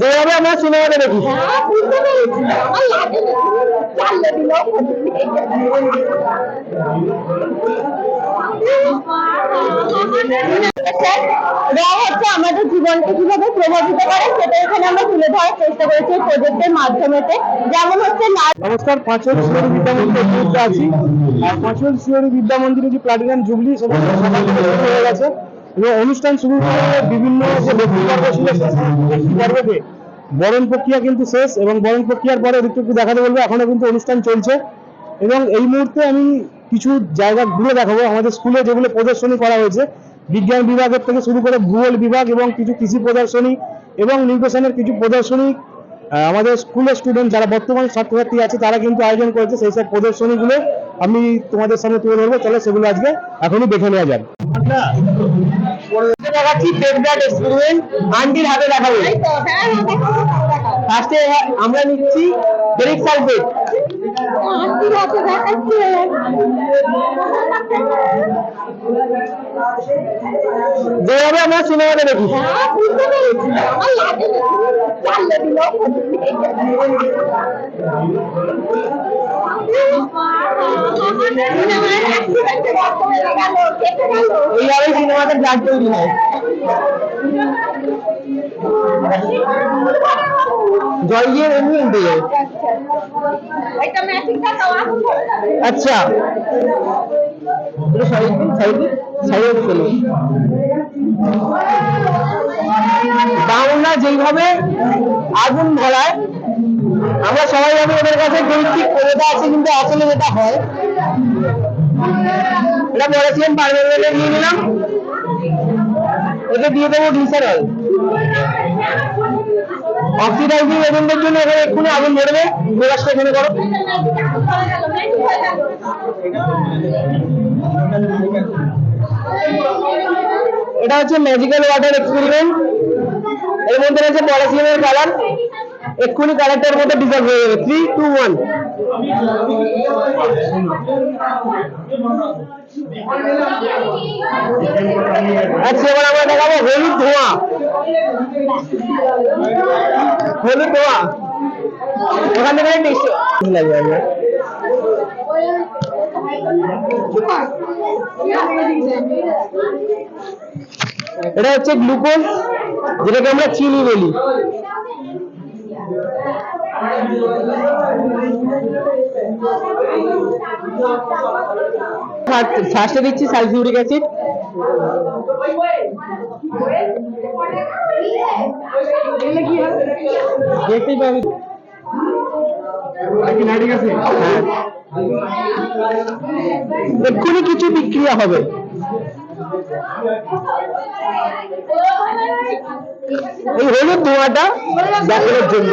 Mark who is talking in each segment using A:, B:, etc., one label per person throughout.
A: যেভাবে আমরা সিনেমাতে দেখি।
B: হচ্ছে আমাদের জীবনকে কীভাবে প্রভাবিত করে সেটা এখানে আমরা তুলে ধরার চেষ্টা করেছি প্রজেক্টের মাধ্যমেতে। যেমন হচ্ছে
A: নমস্কার পাঁচল শিওরি বিদ্যা মন্দিরে আছি। আর পাঁচল শিওরি বিদ্যা মন্দিরে যে প্লাটিনাম জুবলি সেটা শুরু হয়ে গেছে। অনুষ্ঠান শুরু করে বিভিন্ন যে বরণ প্রক্রিয়া কিন্তু শেষ এবং বরণ প্রক্রিয়ার পরে একটু দেখাতে বলব, এখনও কিন্তু অনুষ্ঠান চলছে। এবং এই মুহূর্তে আমি কিছু জায়গা ঘুরে দেখাবো। আমাদের স্কুলে যেগুলো প্রদর্শনী করা হয়েছে, বিজ্ঞান বিভাগের থেকে শুরু করে ভূগোল বিভাগ এবং কিছু কৃষি প্রদর্শনী এবং নিউট্রিশনের কিছু প্রদর্শনী আমাদের স্কুলের স্টুডেন্ট যারা বর্তমান ছাত্রছাত্রী আছে, তারা কিন্তু আয়োজন করেছে সেই সব প্রদর্শনীগুলো। আমি তোমাদের সামনে তুলে ধরবো। চলো সেগুলো আজকে এখনই দেখে নেওয়া দেখাচ্ছি পেটব্যাট এক্সপেরিমেন্ট আন্টির হাতে দেখাবো। ফার্স্টে আমরা নিচ্ছি বেরিক সালফেট যেভাবে আমরা দেখি।
B: হ্যাঁ
A: এইভাবে সিনেমাতে ব্লাড তৈরি হয় জল দিয়ে এমনি
B: ধরে
A: আচ্ছা। সাইড সাইড যেইভাবে আগুন ধরায়, আমরা সবাই জানি ওদের কাছে গৈতিক ক্ষমতা আছে, কিন্তু আসলে যেটা হয় এটা বলেছিলাম পারমানেন্টে নিয়ে নিলাম। ওকে দিয়ে দেবো গ্লিসারল অক্সিডাইজিং এজেন্টের জন্য এখানে এক্ষুনি আগুন ধরবে। প্রকাশটা এখানে করো। এটা হচ্ছে ম্যাজিক্যাল ওয়াটার এক্সপেরিমেন্ট এর মধ্যে রয়েছে পলিথিনের কালার এক্ষুনি কালারটার মধ্যে ডিজাইন হয়ে যাবে। থ্রি টু ওয়ান আচ্ছা এবার আমরা দেখাবো হলুদ ধোঁয়া। হলুদ ধোঁয়া। ওখান থেকে টেস্ট লাগবে এটা হচ্ছে গ্লুকোজ, যেটাকে আমরা চিনি বলি। ফার্স্টে দিচ্ছি সালফিউরিক অ্যাসিড দেখতেই পাবে। এক্ষুনি কিছু বিক্রিয়া হবে। এই হলুদ ধোঁয়াটা দেখানোর জন্য।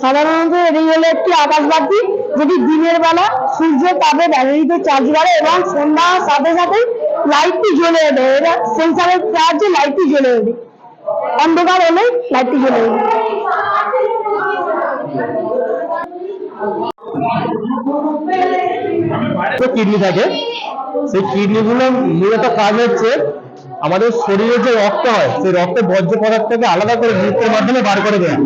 A: সাধারণত এটি হলো একটি আকাশবাতি, যেটি দিনের বেলা সূর্য তাপে ব্যাটারিতে চার্জ করে এবং সন্ধ্যা সাথে সাথে লাইটটি জ্বলে ওঠে। এটা সেন্সারের সাহায্যে লাইটটি জ্বলে ওঠে। অন্ধকার হলে লাইটটি জ্বলে ওঠে। কিডনি থাকে। সেই কিডনি গুলো মূলত কাজ হচ্ছে আমাদের শরীরে যে রক্ত হয়, সেই রক্ত বর্জ্য পদার্থকে আলাদা করে নৃত্যের মাধ্যমে বার করে দেয়।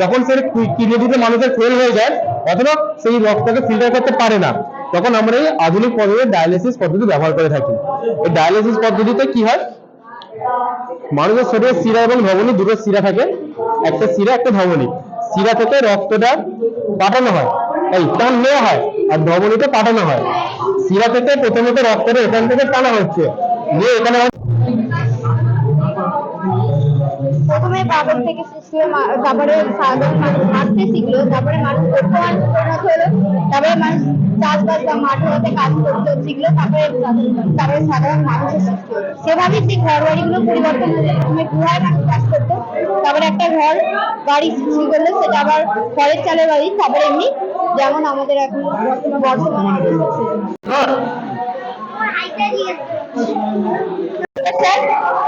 A: যখন সেই কিডনি দিতে মানুষের ফেল হয়ে যায়, অথবা সেই রক্তকে ফিল্টার করতে পারে না, তখন আমরা এই আধুনিক পদ্ধতি ডায়ালিসিস পদ্ধতি ব্যবহার করে থাকি। এই ডায়ালিসিস পদ্ধতিতে কি হয়? মানুষের শরীরে শিরা এবং ধমনী, দুটো শিরা থাকে। একটা শিরা, একটা ধমনী। শিরা থেকে রক্তটা পাঠানো হয়। এই টান নেওয়া হয় আর ধমনীতে পাঠানো হয়। শিরা থেকে প্রথমত রক্তটা এখান থেকে টানা হচ্ছে। নিয়ে এখানে
B: কাগজ থেকে সৃষ্টি হয়ে তারপরে সাধারণ মানুষ হাঁটতে শিখলো তারপরে মানুষ দক্ষ মানুষ পরিণত হলো তারপরে মানুষ চাষবাস বা মাঠে হাতে কাজ করতে শিখলো তারপরে তারপরে সাধারণ মানুষের সৃষ্টি হলো সেভাবেই সেই ঘর বাড়িগুলো পরিবর্তন হলো। প্রথমে গুহায় মানুষ বাস করতো তারপরে একটা ঘর বাড়ি সৃষ্টি করল সেটা আবার খড়ের চালের বাড়ি তারপরে এমনি যেমন আমাদের এখন বর্তমানে।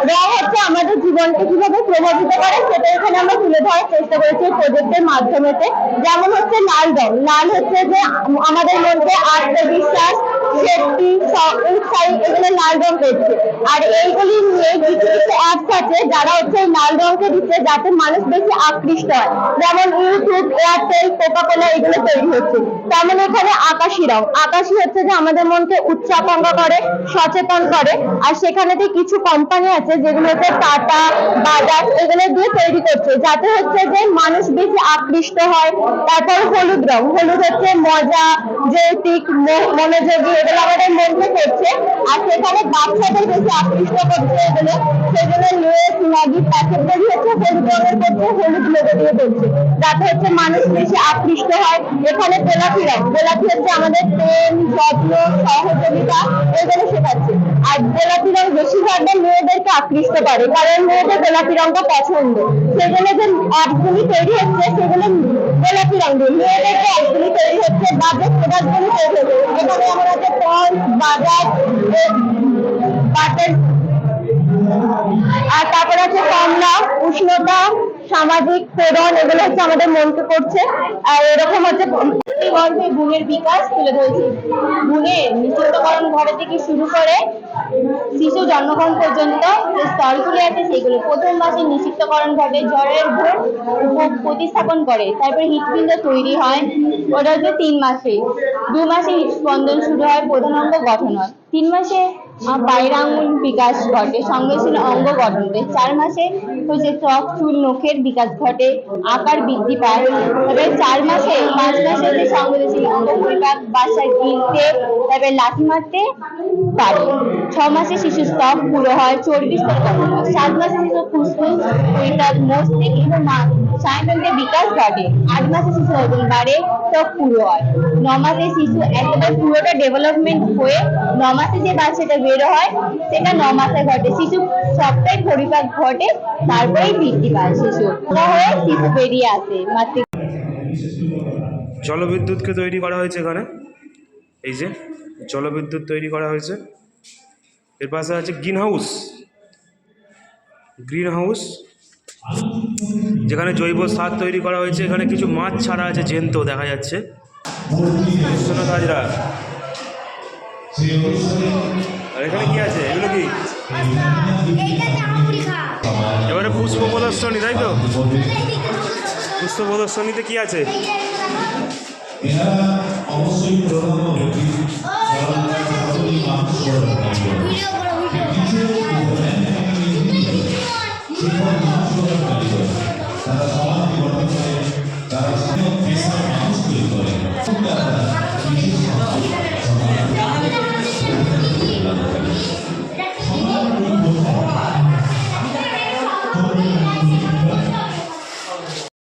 B: রং হচ্ছে আমাদের জীবনকে কীভাবে প্রভাবিত করে সেটা এখানে আমরা তুলে ধরার চেষ্টা করেছি প্রজেক্টের মাধ্যমেতে। যেমন হচ্ছে লাল রং, লাল হচ্ছে যে আমাদের মধ্যে আত্মবিশ্বাস শক্তি স- উৎসাহ এগুলো লাল রং করছে আর এইগুলি নিয়ে কিছু কিছু অ্যাপস আছে যারা হচ্ছে লাল দিচ্ছে যাতে মানুষ বেশি আকৃষ্ট হয়। যেমন ইউটিউব এয়ারটেল এগুলো তৈরি হচ্ছে। তেমন এখানে রং। হচ্ছে যে আমাদের মনকে করে, সচেতন করে। আর সেখানেতে কিছু কোম্পানি আছে যেগুলো হচ্ছে টাটা বাজাজ এগুলো দিয়ে তৈরি করছে, যাতে হচ্ছে যে মানুষ বেশি আকৃষ্ট হয়। তারপর হলুদ রং। হলুদ হচ্ছে মজা, যৌতিক মনোযোগী এগুলো আমাদের মধ্যে করছে আর সেখানে বাচ্চাদের বেশি আকৃষ্ট করছে এগুলো। সেগুলো লেস ম্যাগি প্যাকেটগুলি হচ্ছে হলুদ রঙের করছে হলুদ লোগো দিয়ে করছে যাতে হচ্ছে মানুষ বেশি আকৃষ্ট হয়। এখানে গোলাপি রং গোলাপি হচ্ছে আমাদের প্রেম যত্ন, সহযোগিতা, এগুলো শেখাচ্ছে। আর গোলাপি রং বেশিরভাগটা মেয়েদেরকে আকৃষ্ট করে, কারণ মেয়েদের গোলাপি রংটা পছন্দ। সেজন্য যে অ্যাপগুলি তৈরি হচ্ছে, সেগুলো গোলাপি রং দিয়ে। মেয়েদেরকে অ্যাপগুলি তৈরি হচ্ছে বাজেট প্রোডাক্টগুলি তৈরি হচ্ছে। এখানে আমার আছে বাজার বাটার আর তারপর আছে কমলা উষ্ণতা সামাজিক প্রেরণ এগুলো হচ্ছে আমাদের মনকে করছে। আর এরকম হচ্ছে গর্ভে গুণের বিকাশ তুলে ধরেছে। গুণের নিশ্চিতকরণ ঘরে থেকে শুরু করে শিশু জন্মগ্রহণ পর্যন্ত যে স্তরগুলি আছে সেগুলো প্রথম মাসে নিশ্চিতকরণ ঘটে জ্বরের ঘোর প্রতিস্থাপন করে। তারপরে হৃৎপিণ্ড তৈরি হয়। ওটা হচ্ছে তিন মাসে। দু মাসে হৃৎস্পন্দন শুরু হয়, প্রধান অঙ্গ গঠন হয়। তিন মাসে বাইরে বিকাশ ঘটে সংবেদনশীল অঙ্গ গঠন। চার মাসে হচ্ছে ত্বক, চুল, নখের বিকাশ ঘটে, আকার বৃদ্ধি পায়। তারপরে চার মাসে, পাঁচ মাসে হচ্ছে সংবেদনশীল পরিপাক বাসায় গিলতে তারপরে লাথি মারতে পারে। ছ মাসে শিশু স্তব পুরো হয় চর্বি স্তর সাত মাসে শিশু ফুসফুস পরিপাক মস্তিষ্ক এবং স্নায়ুতন্ত্রের বিকাশ ঘটে। আট মাসে শিশু ওজন বাড়ে ত্বক পুরো হয়। ন মাসে শিশু একেবারে পুরোটা ডেভেলপমেন্ট হয়ে, ন মাসে যে বাচ্চাটা বেরো হয়, সেটা ন মাসে ঘটে। শিশু সবটাই পরিপাক ঘটে, তারপরেই বৃদ্ধি পায় শিশু।
C: জলবিদ্যুৎকে তৈরি করা হয়েছে এখানে। এই যে, জলবিদ্যুৎ তৈরি করা হয়েছে। এর পাশে আছে গ্রিন হাউস গ্রিন হাউস যেখানে জৈব সার তৈরি করা হয়েছে। এখানে কিছু মাছ ছাড়া আছে, জেন্ত দেখা যাচ্ছে। আর এখানে কি আছে? এগুলো কি? পুষ্প প্রদর্শনী তাই তো? পুষ্প প্রদর্শনীতে কি আছে?
D: অবশ্যই